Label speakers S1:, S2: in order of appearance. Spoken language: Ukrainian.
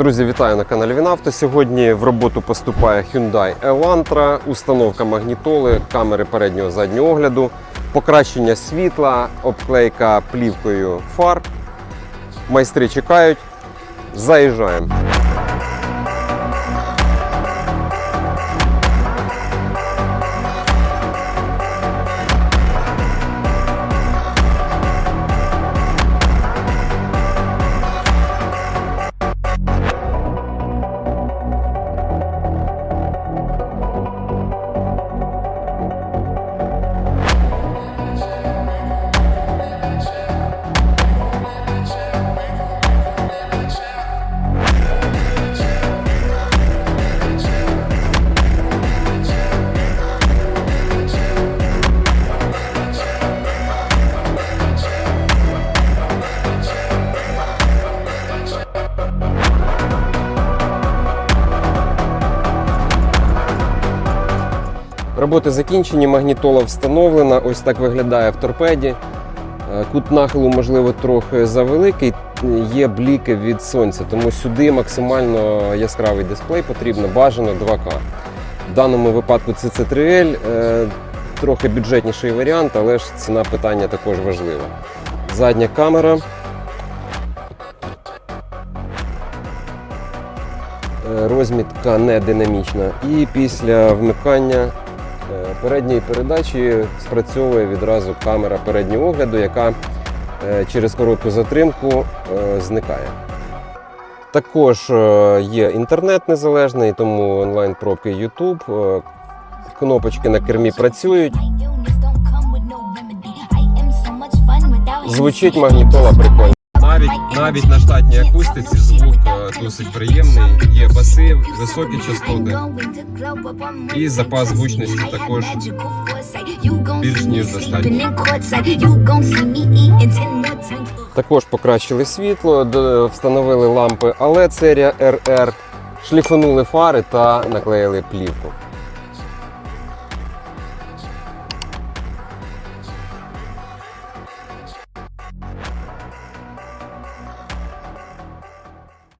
S1: Друзі, вітаю на каналі Вінавто. Сьогодні в роботу поступає Hyundai Elantra, установка магнітоли, камери переднього заднього огляду, покращення світла, обклейка плівкою фар. Майстри чекають. Заїжджаємо. Роботи закінчені, магнітола встановлена. Ось так виглядає в торпеді. Е, Кут нахилу, можливо, трохи завеликий. Є бліки від сонця, тому сюди максимально яскравий дисплей потрібно, бажано 2К. В даному випадку CC3L е, трохи бюджетніший варіант, але ж ціна питання також важлива. Задня камера. Е, Розмітка не динамічна. І після вмикання е, передньої передачі спрацьовує відразу камера переднього огляду, яка е, через коротку затримку е, зникає. Також є інтернет незалежний, тому онлайн-пробки YouTube. Кнопочки на кермі працюють. Звучить магнітола прикольно. Навіть навіть на штатній акустиці звук е, досить приємний. Є баси, високі частоти.
S2: І запас гучності також більш ніж достатньо.
S1: Також покращили світло, встановили лампи OLED серія RR, шліфанули фари та наклеїли плівку.